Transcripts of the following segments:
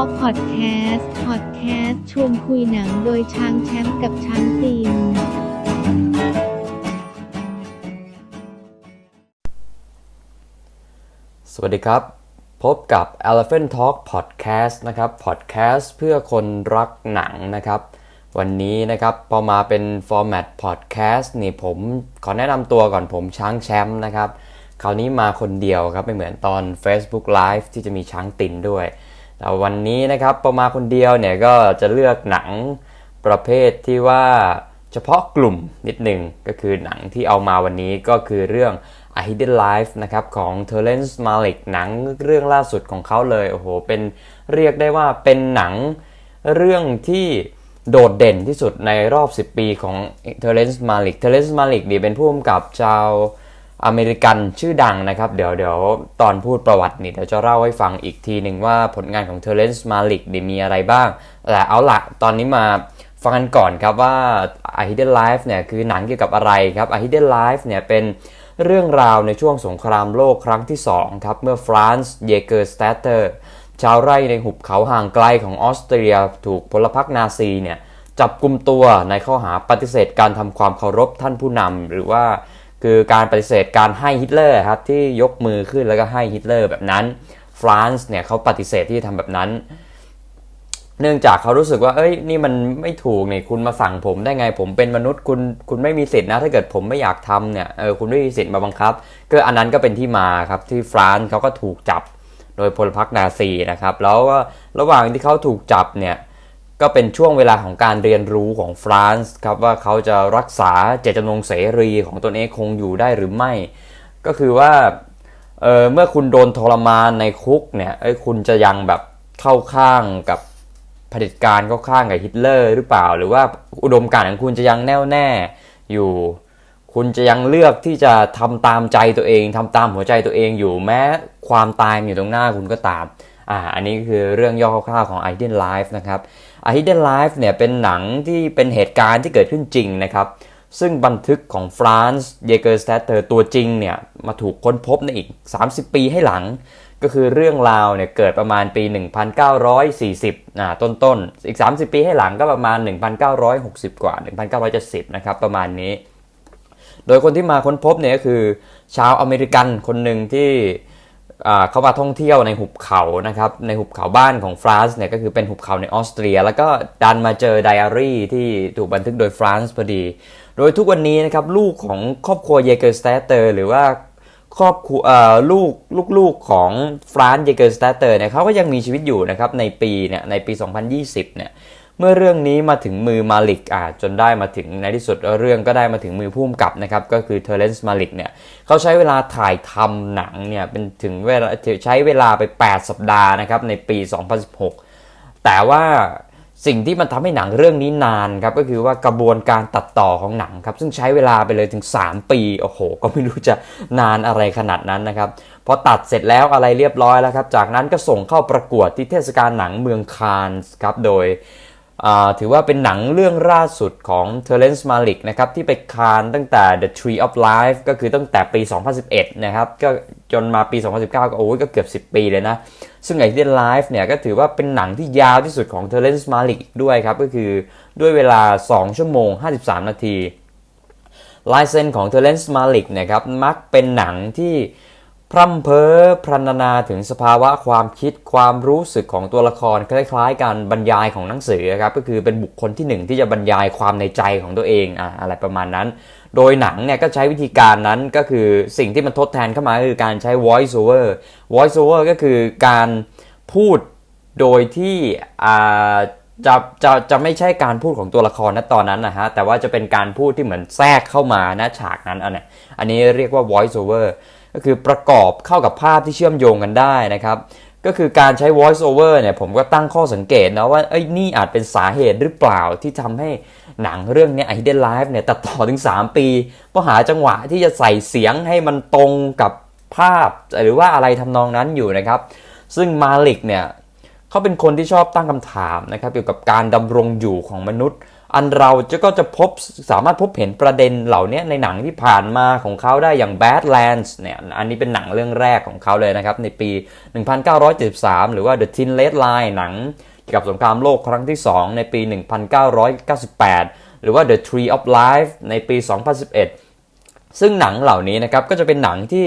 Talk Podcast Podcast ชวนคุยหนังโดยช้างแชมป์กับช้างตีนสวัสดีครับ พบกับ Elephant Talk Podcast นะครับ Podcast เพื่อคนรักหนังนะครับ วันนี้นะครับ พอมาเป็นฟอร์แมต Podcast นี่ผมขอแนะนำตัวก่อนผมช้างแชมป์นะครับ คราวนี้มาคนเดียวครับ ไม่เหมือนตอน Facebook Live ที่จะมีช้างตินด้วย แต่วันนี้นะครับพอมาคนเดียวเนี่ยก็จะเลือกหนังประเภทที่ว่าเฉพาะกลุ่มนิดหนึ่งก็คือหนังที่เอามาวันนี้ก็คือเรื่อง A Hidden Life นะครับของ Terrence Malick หนังเรื่องล่าสุดของเขาเลยโอ้โหเป็นเรียกได้ว่าเป็นหนังเรื่องที่โดดเด่นที่สุดในรอบ 10 ปีของ Terrence Malick Terrence Malick นี่เป็นผู้กำกับชาว อเมริกันชื่อดังนะครับ เดี๋ยวเดี๋ยวตอนพูดประวัตินี่เดี๋ยวจะเล่าให้ฟังอีกทีหนึ่งว่าผลงานของ Terrence Malick นี่มีอะไรบ้าง แต่เอาละตอนนี้มาฟังกันก่อนครับว่า A Hidden Life เนี่ยคือหนังเกี่ยวกับอะไรครับ A Hidden Life เนี่ยเป็นเรื่องราวในช่วงสงครามโลกครั้งที่ 2 ครับ เมื่อฟรานซ์เยเกอร์สเตเตอร์ชาวไร่ในหุบเขาห่างไกลของออสเตรียถูกพลพรรคนาซีเนี่ยจับกลุ่มตัวในข้อหาปฏิเสธการทำความเคารพท่านผู้นำหรือว่า คือการปฏิเสธการให้ฮิตเลอร์ครับที่ยกมือขึ้นแล้วก็ให้ฮิตเลอร์แบบนั้นฟรานซ์เนี่ยเขาปฏิเสธที่จะทำแบบนั้น เนื่องจากเขารู้สึกว่า เอ้ยนี่มันไม่ถูกเนี่ยคุณมาสั่งผมได้ไงผมเป็นมนุษย์คุณคุณไม่มีสิทธินะ ถ้าเกิดผมไม่อยากทำเนี่ยเออคุณไม่มีสิทธิ์มาบังคับ ก็อันนั้นก็เป็นที่มาครับที่ฟรานซ์เขาก็ถูกจับโดยพลพรรคนาซีนะครับ แล้วก็ระหว่างที่เขาถูกจับเนี่ย ก็เป็นช่วงเวลาของการเรียนรู้ของฟรานซ์ครับว่าเขาจะรักษาเจตจำนงเสรีของตนเองคงอยู่ได้หรือไม่ ก็คือว่าเเมื่อคุณโดนทรมานในคุกเนี่ยเอ้ยคุณจะยังแบบเข้าข้างกับเผด็จการเข้าข้างกับฮิตเลอร์หรือเปล่า หรือว่าอุดมการณ์ของคุณจะยังแน่วแน่อยู่ คุณจะยังเลือกที่จะทำตามใจตัวเองทำตามหัวใจตัวเองอยู่แม้ความตายอยู่ตรงหน้าคุณก็ตาม อ่าอันนี้คือเรื่องย่อคร่าวๆของ i d e n Life นะครับ i d e n Life เนี่ยเป็นหนังที่เป็นเหตุการณ์ที่เกิดขึ้นจริงนะครับ ซึ่งบันทึกของฟรานซ์เยเกอร์สเตเตอร์ตัวจริงเนี่ยมาถูกค้นพบในอีก 30 ปีให้หลัง ก็คือเรื่องราวเนี่ยเกิดประมาณปี 1940อ่าต้นๆ อีก 30 ปีให้หลังก็ประมาณ 1960 กว่า 1970 นะครับประมาณนี้ โดยคนที่มาค้นพบเนี่ยก็คือชาวอเมริกันคนหนึ่งที่ เขามาท่องเที่ยวในหุบเขานะครับในหุบเขาบ้านของฟรานซ์เนี่ยก็คือเป็นหุบเขาในออสเตรีย แล้วก็ดันมาเจอไดอารี่ที่ถูกบันทึกโดยฟรานซ์พอดี โดยทุกวันนี้นะครับลูกของครอบครัวเยเกอร์สเตเตอร์หรือว่าครอบครัวลูกลูกๆของฟรานซ์เยเกอร์สเตเตอร์เนี่ยเขาก็ยังมีชีวิตอยู่นะครับในปีเนี่ยในปี 2020เนี่ย เมื่อเรื่องนี้มาถึงมือมาลิกอ่าจนได้มาถึงในที่สุดเรื่องก็ได้มาถึงมือผู้กำกับนะครับก็คือเทเลนส์มาลิกเนี่ยเขาใช้เวลาถ่ายทำหนังเนี่ยเป็นถึงเวลาใช้เวลาไป 8 สัปดาห์นะครับในปี 2016 แต่ว่าสิ่งที่มันทำให้หนังเรื่องนี้นานครับก็คือว่ากระบวนการตัดต่อของหนังครับซึ่งใช้เวลาไปเลยถึง 3 ปีโอ้โห ก็ไม่รู้จะนานอะไรขนาดนั้นนะครับพอตัดเสร็จแล้วอะไรเรียบร้อยแล้วครับจากนั้นก็ส่งเข้าประกวดที่เทศกาลหนังเมืองคานส์ครับโดย ถือว่าเป็นหนังเรื่องล่าสุดของ Terrence Malick นะครับที่ไปคานตั้งแต่ The Tree of Life ก็คือตั้งแต่ปี 2011 นะครับก็จนมาปี 2019 ก็โอ้ยก็เกือบ 10 ปีเลยนะ ซึ่งไอ้ Hidden Life เนี่ยก็ถือว่าเป็นหนังที่ยาวที่สุดของ Terrence Malick อีกด้วยครับ ก็คือด้วยเวลา 2 ชั่วโมง 53 นาทีลายเซ็นของ Terrence Malick เนี่ยครับมักเป็นหนังที่ พร่ำเพ้อพรรณนาถึงสภาวะความคิดความรู้สึกของตัวละครคล้ายๆการบรรยายของหนังสือครับก็คือเป็นบุคคลที่หนึ่งที่จะบรรยายความในใจของตัวเองอะอะไรประมาณนั้น โดยหนังเนี่ยก็ใช้วิธีการนั้นก็คือสิ่งที่มันทดแทนเข้ามาคือการใช้ voice over voice over ก็คือการพูดโดยที่จะจะจะไม่ใช่การพูดของตัวละครณตอนนั้นนะฮะแต่ว่าจะเป็นการพูดที่เหมือนแทรกเข้ามาณฉากนั้นอันเนี้ยอันนี้เรียกว่า voice over ก็คือประกอบเข้ากับภาพที่เชื่อมโยงกันได้นะครับ ก็คือการใช้ voice over เนี่ยผมก็ตั้งข้อสังเกตนะว่าเอ้ยนี่อาจเป็นสาเหตุหรือเปล่าที่ทำให้หนังเรื่องนี้ Hidden Life เนี่ยตัดต่อถึง 3 ปีเพราะหาจังหวะที่จะใส่เสียงให้มันตรงกับภาพ หรือว่าอะไรทำนองนั้นอยู่นะครับ ซึ่งมาลิกเนี่ยเขาเป็นคนที่ชอบตั้งคำถามนะครับเกี่ยวกับการดำรงอยู่ของมนุษย์ อันเราจะก็จะพบสามารถพบเห็นประเด็นเหล่านี้ในหนังที่ผ่านมาของเขาได้อย่าง Badlands เนี่ยอันนี้เป็นหนังเรื่องแรกของเขาเลยนะครับ ในปี 1973 หรือว่า The Thin Red Line หนังเกี่ยวกับสงครามโลกครั้งที่ 2 ในปี 1998 หรือว่า The Tree of Life ในปี 2011 ซึ่งหนังเหล่านี้นะครับก็จะเป็นหนังที่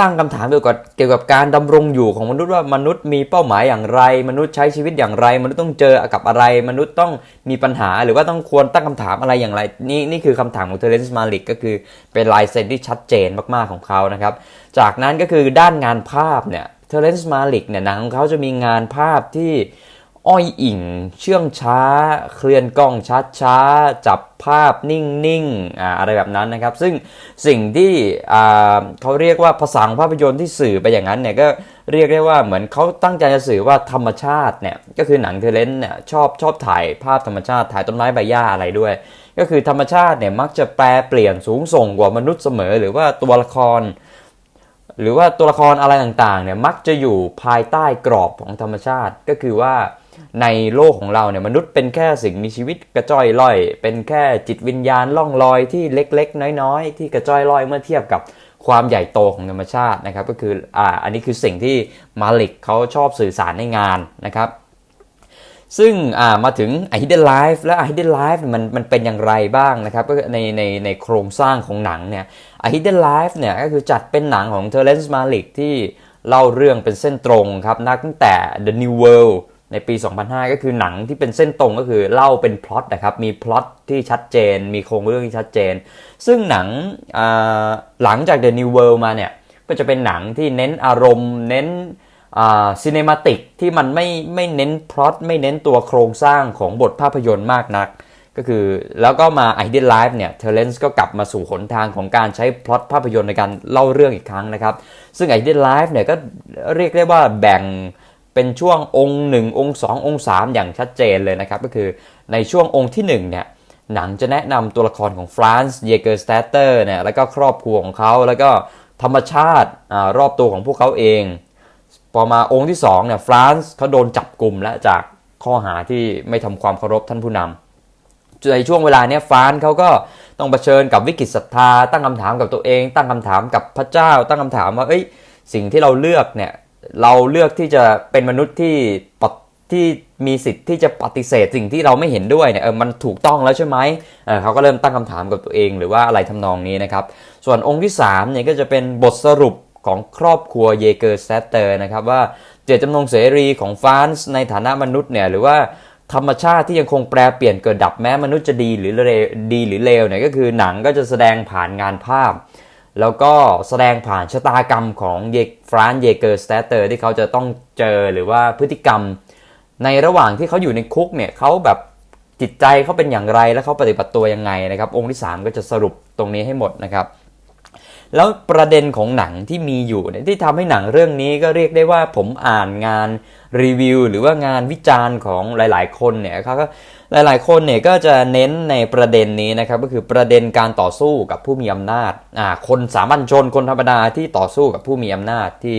ตั้งคำถามเกี่ยวกับเกี่ยวกับการดำรงอยู่ของมนุษย์ว่ามนุษย์มีเป้าหมายอย่างไร มนุษย์ใช้ชีวิตอย่างไร มนุษย์ต้องเจอกับอะไร มนุษย์ต้องมีปัญหาหรือว่าต้องควรตั้งคำถามอะไรอย่างไร นี่นี่คือคำถามของเทเลนส์มาลิกก็คือเป็นลายเซ็นที่ชัดเจนมากๆของเขานะครับ จากนั้นก็คือด้านงานภาพเนี่ยเทเลนส์มาลิกเนี่ยหนังของเขาจะมีงานภาพที่ อ้อยอิ่ง เชื่องช้า เคลื่อนกล้องช้าช้าจับภาพนิ่งๆอ่าอะไรแบบนั้นนะครับ ซึ่งสิ่งที่เขาเรียกว่าภาษาภาพยนตร์ที่สื่อไปอย่างนั้นเนี่ยก็เรียกได้ว่าเหมือนเขาตั้งใจจะสื่อว่าธรรมชาติเนี่ยก็คือหนังเทเลนส์เนี่ยชอบชอบถ่ายภาพธรรมชาติถ่ายต้นไม้ใบหญ้าอะไรด้วย ก็คือธรรมชาติเนี่ยมักจะแปลเปลี่ยนสูงส่งกว่ามนุษย์เสมอ หรือว่าตัวละคร หรือว่าตัวละครอะไรต่างๆเนี่ยมักจะอยู่ภายใต้กรอบของธรรมชาติก็คือว่า ในโลกของเราเนี่ยมนุษย์เป็นแค่สิ่งมีชีวิตกระจ้อยล่อย เป็นแค่จิตวิญญาณล่องลอยที่เล็กๆ น้อยๆ ที่กระจ้อยล่อยเมื่อเทียบกับความใหญ่โตของธรรมชาตินะครับ ก็คืออ่าอันนี้คือสิ่งที่มาลิกเขาชอบสื่อสารในงานนะครับ ซึ่งอ่ามาถึง i d e n Life และ i d e n Life มันมันเป็นอย่างไรบ้างนะครับก็ในในในโครงสร้างของหนังเนี่ย i d e n Life เนี่ยก็คือจัดเป็นหนังของ Terrence Malick ที่เล่าเรื่องเป็นเส้นตรงครับนับตั้งแต่ The New World ในปี 2005 ก็คือหนังที่เป็นเส้นตรงก็คือเล่าเป็นพล็อตนะครับ มีพล็อตที่ชัดเจน มีโครงเรื่องที่ชัดเจน ซึ่งหนังหลังจาก The New World มาเนี่ย ก็จะเป็นหนังที่เน้นอารมณ์ เน้นซีเนมาติกที่มันไม่ไม่เน้นพล็อตไม่เน้นตัวโครงสร้างของบทภาพยนตร์มากนัก ก็คือแล้วก็มา i d e a Life เนี่ยเทเลนส์ก็กลับมาสู่หนทางของการใช้พล็อตภาพยนตร์ในการเล่าเรื่องอีกครั้งนะครับ ซึ่ง i d e a Life เนี่ยก็เรียกได้ว่าแบ่ง เป็นช่วงองค์ 1 องค์ 2 องค์ 3 อย่างชัดเจนเลยนะครับ ก็คือในช่วงองค์ที่1เนี่ยหนังจะแนะนำตัวละครของฟรานซ์เยเกอร์สเตเตอร์เนี่ยแล้วก็ครอบครัวของเขาแล้วก็ธรรมชาติอารอบตัวของพวกเขาเอง พอมาองค์ที่2เนี่ยฟรานซ์เขาโดนจับกลุ่มและจากข้อหาที่ไม่ทำความเคารพท่านผู้นำในช่วงเวลาเนี้ยฟรานซ์เขาก็ต้องเผชิญกับวิกฤตศรัทธา ตั้งคำถามกับตัวเอง ตั้งคำถามกับพระเจ้า ตั้งคำถามว่าเอ้ยสิ่งที่เราเลือกเนี่ย เราเลือกที่จะเป็นมนุษย์ที่ปฏิที่มีสิทธิ์ที่จะปฏิเสธสิ่งที่เราไม่เห็นด้วยเนี่ยเออมันถูกต้องแล้วใช่ไหมเออเขาก็เริ่มตั้งคำถามกับตัวเองหรือว่าอะไรทำนองนี้นะครับ ส่วนองค์ที่3เนี่ยก็จะเป็นบทสรุปของครอบครัวเยเกอร์แซตเตอร์นะครับว่าเจตจำนงเสรีของฟรานซ์ในฐานะมนุษย์เนี่ยหรือว่าธรรมชาติที่ยังคงแปรเปลี่ยนเกิดดับแม้มนุษย์จะดีหรือเลวดีหรือเลวเนี่ยก็คือหนังก็จะแสดงผ่านงานภาพ แล้วก็แสดงผ่านชะตากรรมของเยฟรานเยเกอร์สเตเตอร์ที่เขาจะต้องเจอหรือว่าพฤติกรรม ในระหว่างที่เขาอยู่ในคุกเนี่ยเขาแบบจิตใจเขาเป็นอย่างไรและเขาปฏิบัติตัวยังไงนะครับ องค์ที่ 3 ก็จะสรุปตรงนี้ให้หมดนะครับ แล้วประเด็นของหนังที่มีอยู่เนี่ยที่ทำให้หนังเรื่องนี้ก็เรียกได้ว่าผมอ่านงานรีวิวหรือว่างานวิจารณ์ของหลาย ๆ คนเนี่ยเขาก็ หลายๆ คนเนี่ยก็จะเน้นในประเด็นนี้นะครับก็คือประเด็นการต่อสู้กับผู้มีอำนาจอ่าคนสามัญชนคนธรรมดาที่ต่อสู้กับผู้มีอำนาจที่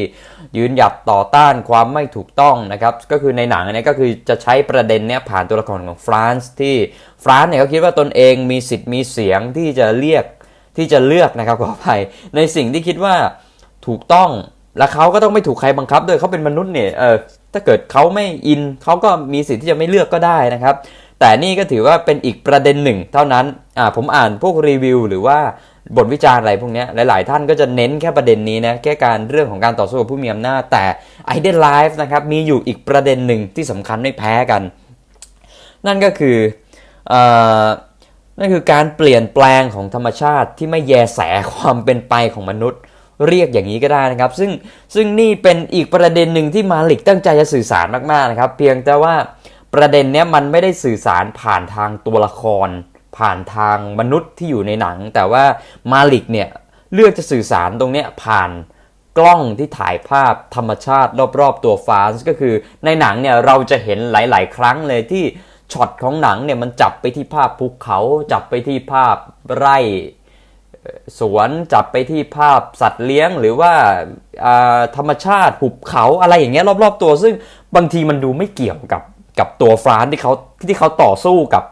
ยืนหยัดต่อต้านความไม่ถูกต้องนะครับก็คือในหนังเนี่ยก็คือจะใช้ประเด็นเนี้ยผ่านตัวละครของฟรานซ์ที่ฟรานซ์เนี่ยเขาคิดว่าตนเองมีสิทธิ์มีเสียงที่จะเรียกที่จะเลือกนะครับขออภัยในสิ่งที่คิดว่าถูกต้องและเขาก็ต้องไม่ถูกใครบังคับด้วยเขาเป็นมนุษย์เนี่ยเออถ้าเกิดเขาไม่อินเขาก็มีสิทธิ์ที่จะไม่เลือกก็ได้นะครับ แต่นี่ก็ถือว่าเป็นอีกประเด็นหนึ่ง เท่านั้นอ่าผมอ่านพวกรีวิว หรือว่าบทวิจารณ์อะไรพวกนี้หลาย ๆ ท่านก็จะเน้นแค่ประเด็นนี้นะแค่การเรื่องของการต่อสู้กับผู้มีอำนาจแต่ i d e a Life นะครับมีอยู่อีกประเด็นหนึ่งที่สำคัญไม่แพ้กัน นั่นก็คือเอ่อนั่นคือการเปลี่ยนแปลงของธรรมชาติที่ไม่แยแสความเป็นไปของมนุษย์ เรียกอย่างนี้ก็ได้นะครับ ซึ่งซึ่งนี่เป็นอีกประเด็นหนึ่งที่มาลิกตั้งใจจะสื่อสารมาก ๆ นะครับ เพียงแต่ว่า ประเด็นเนี้ยมันไม่ได้สื่อสารผ่านทางตัวละคร ผ่านทางมนุษย์ที่อยู่ในหนัง แต่ว่ามาลิกเนี่ยเลือกจะสื่อสารตรงเนี้ยผ่านกล้องที่ถ่ายภาพธรรมชาติรอบๆตัวฟานส์ก็คือในหนังเนี่ยเราจะเห็นหลาย ๆ ครั้งเลยที่ช็อตของหนังเนี่ยมันจับไปที่ภาพภูเขา จับไปที่ภาพไร่สวนจับไปที่ภาพสัตว์เลี้ยงหรือว่าอ่าธรรมชาติหุบเขาอะไรอย่างเงี้ยรอบ ๆ ตัว ซึ่งบางทีมันดูไม่เกี่ยวกับ กับตัวฟรานที่เขาที่เขาต่อสู้กับ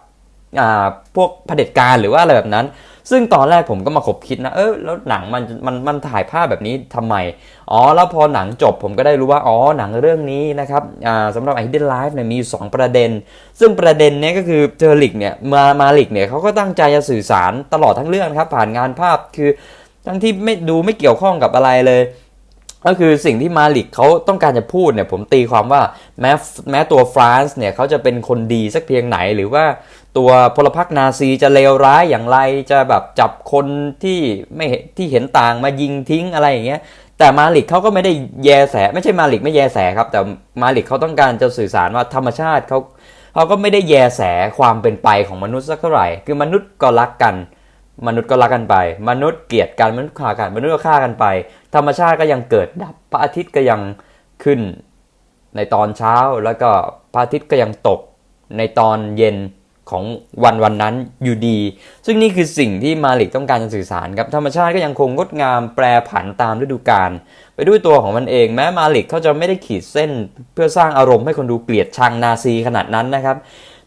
อ่าพวกเผด็จการหรือว่าอะไรแบบนั้น ซึ่งตอนแรกผมก็มาขบคิดนะ เออแล้วหนังมันมันมันถ่ายภาพแบบนี้ทำไม อ๋อ แล้วพอหนังจบผมก็ได้รู้ว่า อ๋อ หนังเรื่องนี้นะครับอ่าสำหรับ i d e n Life เนี่ยมีอยู่สองประเด็น ซึ่งประเด็นเนี้ยก็คือเจอริกเนี่ย มามาลิกเนี่ยเขาก็ตั้งใจจะสื่อสารตลอดทั้งเรื่องนะครับ ผ่านงานภาพคือทั้งที่ไม่ดูไม่เกี่ยวข้องกับอะไรเลย ก็คือสิ่งที่มาลิกเขาต้องการจะพูดเนี่ยผมตีความว่าแม้แม้ตัวฟรานซ์เนี่ยเขาจะเป็นคนดีสักเพียงไหน หรือว่าตัวพลพรรคนาซีจะเลวร้ายอย่างไรจะแบบจับคนที่ไม่ที่เห็นต่างมายิงทิ้งอะไรอย่างเงี้ยแต่มาลิกเขาก็ไม่ได้แยแสไม่ใช่มาลิกไม่แยแสครับ แต่มาลิกเขาต้องการจะสื่อสารว่าธรรมชาติเขาเขาก็ไม่ได้แยแสความเป็นไปของมนุษย์สักเท่าไหร่ คือมนุษย์ก็รักกัน มนุษย์ก็รักกันไป มนุษย์เกลียดกันมนุษย์ฆ่ากัน มนุษย์ก็ฆ่ากันไป ธรรมชาติก็ยังเกิดดับพระอาทิตย์ก็ยังขึ้นในตอนเช้าแล้วก็พระอาทิตย์ก็ยังตกในตอนเย็นของวันวันนั้นอยู่ดี ซึ่งนี่คือสิ่งที่มาลิกต้องการจะสื่อสารครับธรรมชาติก็ยังคงงดงามแปรผันตามฤดูกาลไปด้วยตัวของมันเองแม้มาลิกเขาจะไม่ได้ขีดเส้นเพื่อสร้างอารมณ์ให้คนดูเกลียดชังนาซีขนาดนั้นนะครับ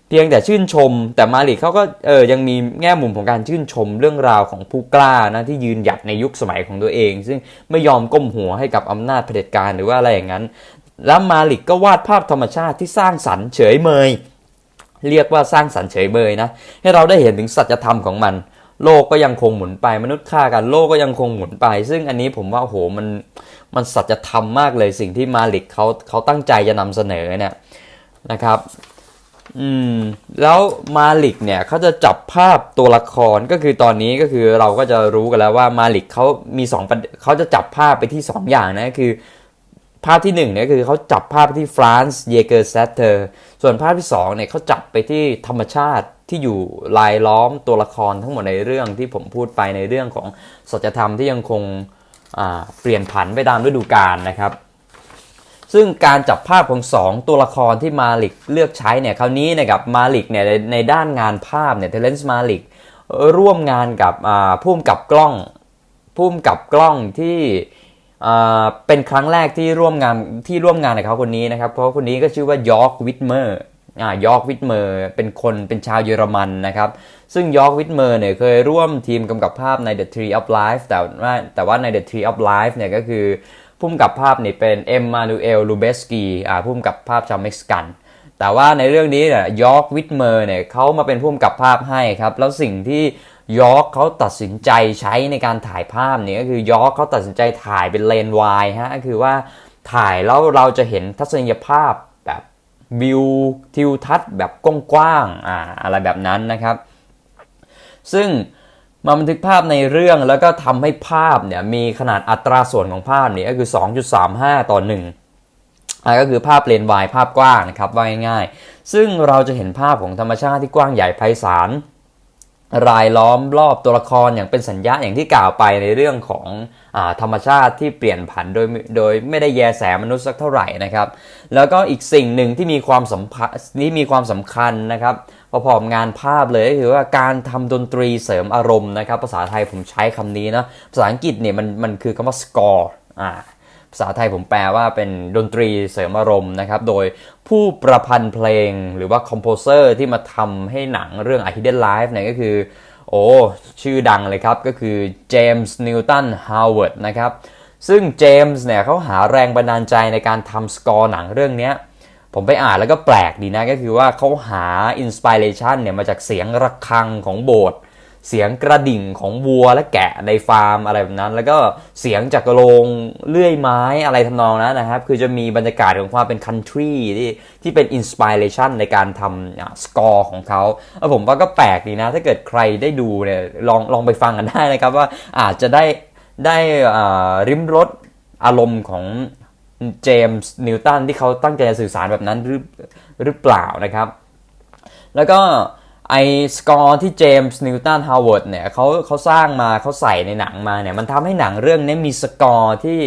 เพียงแต่ชื่นชม แต่มาลิกเขาก็เออยังมีแง่มุมของการชื่นชมเรื่องราวของผู้กล้านะที่ยืนหยัดในยุคสมัยของตัวเอง ซึ่งไม่ยอมก้มหัวให้กับอำนาจเผด็จการหรือว่าอะไรอย่างนั้น แล้วมาลิกก็วาดภาพธรรมชาติที่สร้างสรรค์เฉยเมย เรียกว่าสร้างสรรค์เฉยเมยนะให้เราได้เห็นถึงสัจธรรมของมัน โลกก็ยังคงหมุนไปมนุษย์ฆ่ากันโลกก็ยังคงหมุนไป ซึ่งอันนี้ผมว่าโอ้โหมันมันสัจธรรมมากเลยสิ่งที่มาลิกเขาเขาตั้งใจจะนำเสนอเนี่ยนะครับ อืม แล้วมาลิกเนี่ยเขาจะจับภาพตัวละครก็คือตอนนี้ก็คือเราก็จะรู้กันแล้วว่ามาลิกเขามีสองปเขาจะจับภาพไปที่สองอย่างนะคือ ภาพที่หนึ่งเนี่ยคือเขาจับภาพไปที่ฟรานซ์เยเกอร์เซตเตอร์ส่วนภาพที่สองเนี่ยเขาจับไปที่ธรรมชาติที่อยู่รายล้อมตัวละครทั้งหมดในเรื่องที่ผมพูดไปในเรื่องของสัจธรรมที่ยังคงเปลี่ยนผันไปตามฤดูกาลนะครับ ซึ่งการจับภาพของ 2 ตัวละครที่มาลิกเลือกใช้เนี่ยคราวนี้นะครับมาลิกเนี่ยในในด้านงานภาพเนี่ยเทเลนส์มาลิกร่วมงานกับอ่าผู้กำกับกล้องผู้กำกับกล้องที่เป็นครั้งแรกที่ร่วมงานที่ร่วมงานกับเขาคนนี้นะครับเพราะคนนี้ก็ชื่อว่ายอร์กวิทเมอร์ยอร์กวิทเมอร์เป็นคนเป็นชาวเยอรมันนะครับ ซึ่งยอร์กวิทเมอร์เนี่ยเคยร่วมทีมกำกับภาพใน The Tree of Life แต่ว่าแต่ว่าใน The Tree of Life เนี่ยก็คือ พุ่มกับภาพนี่เป็นเอ็มมานูเอลลูเบสกีอ่าพุ่มกับภาพชาวเม็กซิกัน แต่ว่าในเรื่องนี้เนี่ยยอร์กวิทเมอร์เนี่ยเขามาเป็นพุ่มกับภาพให้ครับ แล้วสิ่งที่ยอร์กเขาตัดสินใจใช้ในการถ่ายภาพเนี่ยก็คือยอร์กเขาตัดสินใจถ่ายเป็นเลนวายฮะก็คือว่าถ่ายแล้วเราจะเห็นทัศนียภาพแบบวิวทิวทัศน์แบบกว้างๆอ่าอะไรแบบนั้นนะครับ ซึ่ง มาบันทึกภาพในเรื่องแล้วก็ทำให้ภาพเนี่ยมีขนาดอัตราส่วนของภาพเนี่ยก็คือ 2.35 ต่อ 1อ่าก็คือภาพเลนวายภาพกว้างนะครับว่าง่ายๆ ซึ่งเราจะเห็นภาพของธรรมชาติที่กว้างใหญ่ไพศาลรายล้อมรอบตัวละครอย่างเป็นสัญญาอย่างที่กล่าวไปในเรื่องของอธรรมชาติที่เปลี่ยนผันโดยโดยไม่ได้แยแสมนุษย์สักเท่าไหร่นะครับ แล้วก็อีกสิ่งหนึ่งที่มีความสัมพันธ์ที่มีความสำคัญนะครับ พอๆกับงานภาพเลยก็คือว่าการทำดนตรีเสริมอารมณ์นะครับ ภาษาไทยผมใช้คำนี้นะภาษาอังกฤษเนี่ยมันมันคือคำว่า score อ่าภาษาไทยผมแปลว่าเป็นดนตรีเสริมอารมณ์นะครับ โดยผู้ประพันธ์เพลงหรือว่าคอมโพเซอร์ที่มาทำให้หนังเรื่อง A Hidden Life เนี่ยก็คือ โอ้ชื่อดังเลยครับก็คือเจมส์นิวตันฮาวเวิร์ดนะครับ ซึ่งเจมส์เนี่ยเขาหาแรงบันดาลใจในการทำสกอร์หนังเรื่องเนี้ย ผมไปอ่านแล้วก็แปลกดีนะก็คือว่าเขาหาอินสปิเรชันเนี่ยมาจากเสียงระฆังของโบสถ์เสียงกระดิ่งของวัวและแกะในฟาร์มอะไรแบบนั้น แล้วก็เสียงจากโรงเลื่อยไม้อะไรทำนองนั้นนะครับ คือจะมีบรรยากาศของความเป็นคันทรีที่ที่เป็นอินสปิเรชันในการทำสกอร์ของเขาแล้วผมว่าก็แปลกดีนะ ถ้าเกิดใครได้ดูเนี่ยลองลองไปฟังกันได้นะครับว่าอาจจะได้ได้ริมรสอารมณ์ของ เจมส์นิวตันที่เขาตั้งใจจะสื่อสารแบบนั้นหรือหรือเปล่านะครับ แล้วก็ไอสกอร์ที่เจมส์นิวตันฮาวเวิร์ดเนี่ยเขาเขาสร้างมาเขาใส่ในหนังมาเนี่ยมันทำให้หนังเรื่องนี้มีสกอร์ที่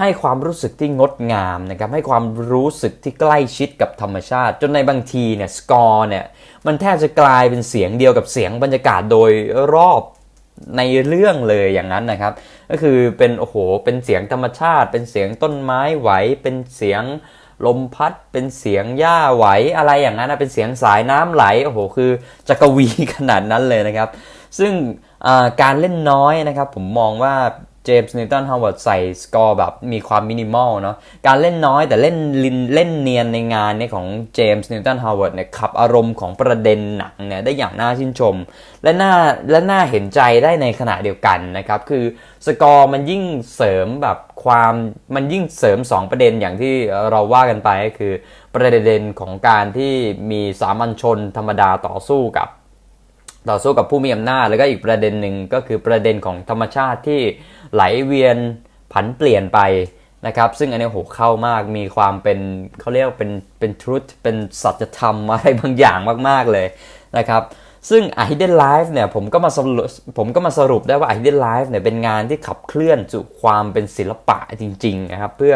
ให้ความรู้สึกที่งดงามนะครับให้ความรู้สึกที่ใกล้ชิดกับธรรมชาติ จนในบางทีเนี่ยสกอร์เนี่ยมันแทบจะกลายเป็นเสียงเดียวกับเสียงบรรยากาศโดยรอบ ในเรื่องเลยอย่างนั้นนะครับ ก็คือเป็นโอ้โหเป็นเสียงธรรมชาติ เป็นเสียงต้นไม้ไหว เป็นเสียงลมพัด เป็นเสียงหญ้าไหวอะไรอย่างนั้นนะเป็นเสียงสายน้ำไหลโอ้โหคือจักรวีขนาดนั้นเลยนะครับ ซึ่งการเล่นน้อยนะครับ ผมมองว่า เจมส์นิวตันฮาวเวิร์ดใส่สกอร์แบบมีความมินิมอลเนาะการเล่นน้อยแต่เล่นลินเล่นเนียนในงานเนี้ของเจมส์นิวตันฮาวเวิร์ดเนี่ยขับอารมณ์ของประเด็นหนังเนี่ยได้อย่างน่าชื่นชม และน่าและน่าเห็นใจได้ในขณะเดียวกันนะครับ คือสกอร์มันยิ่งเสริมแบบความมันยิ่งเสริม 2 ประเด็นอย่างที่เราว่ากันไปก็คือประเด็นของการที่มีสามัญชนธรรมดาต่อสู้กับต่อสู้กับผู้มีอำนาจแล้วก็อีกประเด็นหนึ่งก็คือประเด็นของธรรมชาติที่ ไหลเวียนผันเปลี่ยนไปนะครับ ซึ่งอันนี้โหเข้ามากมีความเป็นเขาเรียกเป็นเป็นทรุธเป็นสัจธรรมอะไรบางอย่างมาก ๆ เลยนะครับซึ่ง Hidden Life เนี่ยผมก็มาสรุปผมก็มาสรุปได้ว่า Hidden Life เนี่ยเป็นงานที่ขับเคลื่อนสู่ความเป็นศิลปะจริงๆนะครับเพื่อ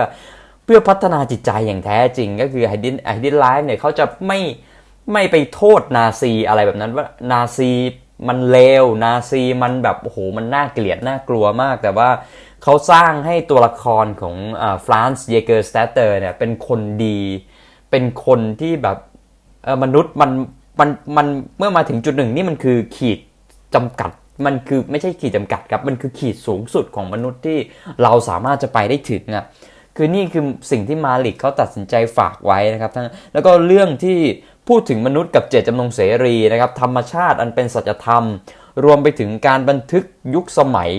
เพื่อพัฒนาจิตใจอย่างแท้จริง ก็คือ Hidden Hidden Life เนี่ยเขาจะไม่ไม่ไปโทษนาซีอะไรแบบนั้นว่านาซี มันเลวนาซีมันแบบโอ้โหมันน่าเกลียดน่ากลัวมาก แต่ว่าเขาสร้างให้ตัวละครของฟรานซ์เยเกอร์สเตเตอร์เนี่ยเป็นคนดี เป็นคนที่แบบมนุษย์มันมันมันเมื่อมาถึงจุดหนึ่งนี่มันคือขีดจำกัดมันคือไม่ใช่ขีดจำกัดครับ มันคือขีดสูงสุดของมนุษย์ที่เราสามารถจะไปได้ถึงอะคือนี่คือสิ่งที่มาลิกเขาตัดสินใจฝากไว้นะครับทั้งแล้วก็เรื่องที่ พูดถึงมนุษย์กับเจตจำนงเสรีนะครับธรรมชาติอันเป็นสัจธรรม รวมไปถึงการบันทึกยุคสมัย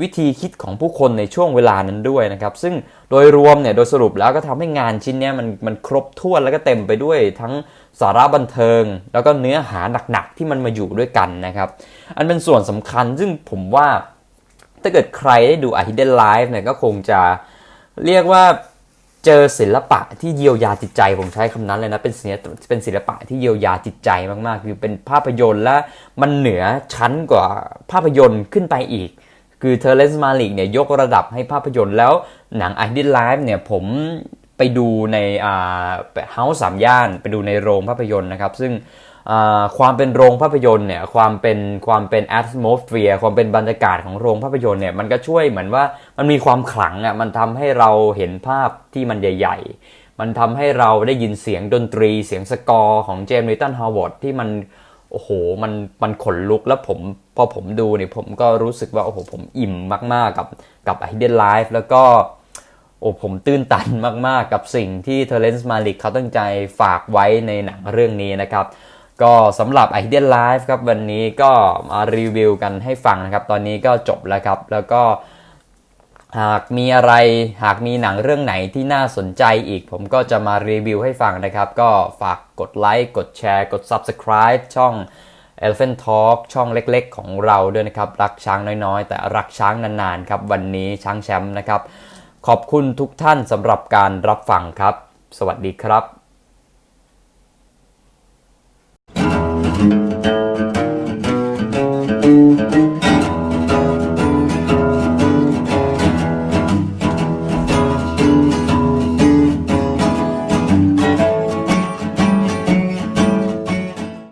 วิธีคิดของผู้คนในช่วงเวลานั้นด้วยนะครับ ซึ่งโดยรวมเนี่ยโดยสรุปแล้วก็ทำให้งานชิ้นเนี้ยมันมันครบถ้วนแล้วก็เต็มไปด้วยทั้งสาระบันเทิง แล้วก็เนื้อหาหนักๆที่มันมาอยู่ด้วยกันนะครับ อันเป็นส่วนสำคัญซึ่งผมว่าถ้าเกิดใครได้ดู A Hidden Life เนี่ยก็คงจะเรียกว่า เจอศิลปะที่เยียวยาจิตใจผมใช้คำนั้นเลยนะเป็นศิลปะเป็นศิลปะที่เยียวยาจิตใจมากๆ คือเป็นภาพยนตร์และมันเหนือชั้นกว่าภาพยนตร์ขึ้นไปอีก คือเทเลสมาลิกเนี่ยยกระดับให้ภาพยนตร์แล้วหนังไอดิสไลฟ์เนี่ยผมไปดูในอ่าเฮาส์สามย่าน ไปดูในโรงภาพยนตร์นะครับ ซึ่ง ความเป็นโรงภาพยนตร์เนี่ยความเป็นความเป็น atmosphere ความเป็นบรรยากาศของโรงภาพยนตร์เนี่ยมันก็ช่วยเหมือนว่ามันมีความขลังอะมันทำให้เราเห็นภาพที่มันใหญ่ ๆ มันทำให้เราได้ยินเสียงดนตรี เสียงสกอร์ของเจมส์นิวตันฮาวเวิร์ดที่มันโอ้โหมันมันขนลุกแล้วผมพอผมดูเนี่ยผมก็รู้สึกว่าโอ้โหผมอิ่มมาก ๆ กับกับ A Hidden Life แล้วก็โอ้ผมตื้นตันมาก ๆ กับสิ่งที่เทเลนส์มาลิกเขาตั้งใจฝากไว้ในหนังเรื่องนี้นะครับ ก็สำหรับ i d e a Life ครับวันนี้ก็มารีวิวกันให้ฟังนะครับ ตอนนี้ก็จบแล้วครับ แล้วก็หากมีอะไรหากมีหนังเรื่องไหนที่น่าสนใจอีก ผมก็จะมารีวิวให้ฟังนะครับ ก็ฝากกดไลค์กดแชร์ กด Subscribe ช่อง Elephant Talk ช่องเล็กๆ ของเราด้วยนะครับ รักช้างน้อยๆ แต่รักช้างนานๆครับ วันนี้ช้างแชมป์นะครับ ขอบคุณทุกท่านสำหรับการรับฟังครับ สวัสดีครับ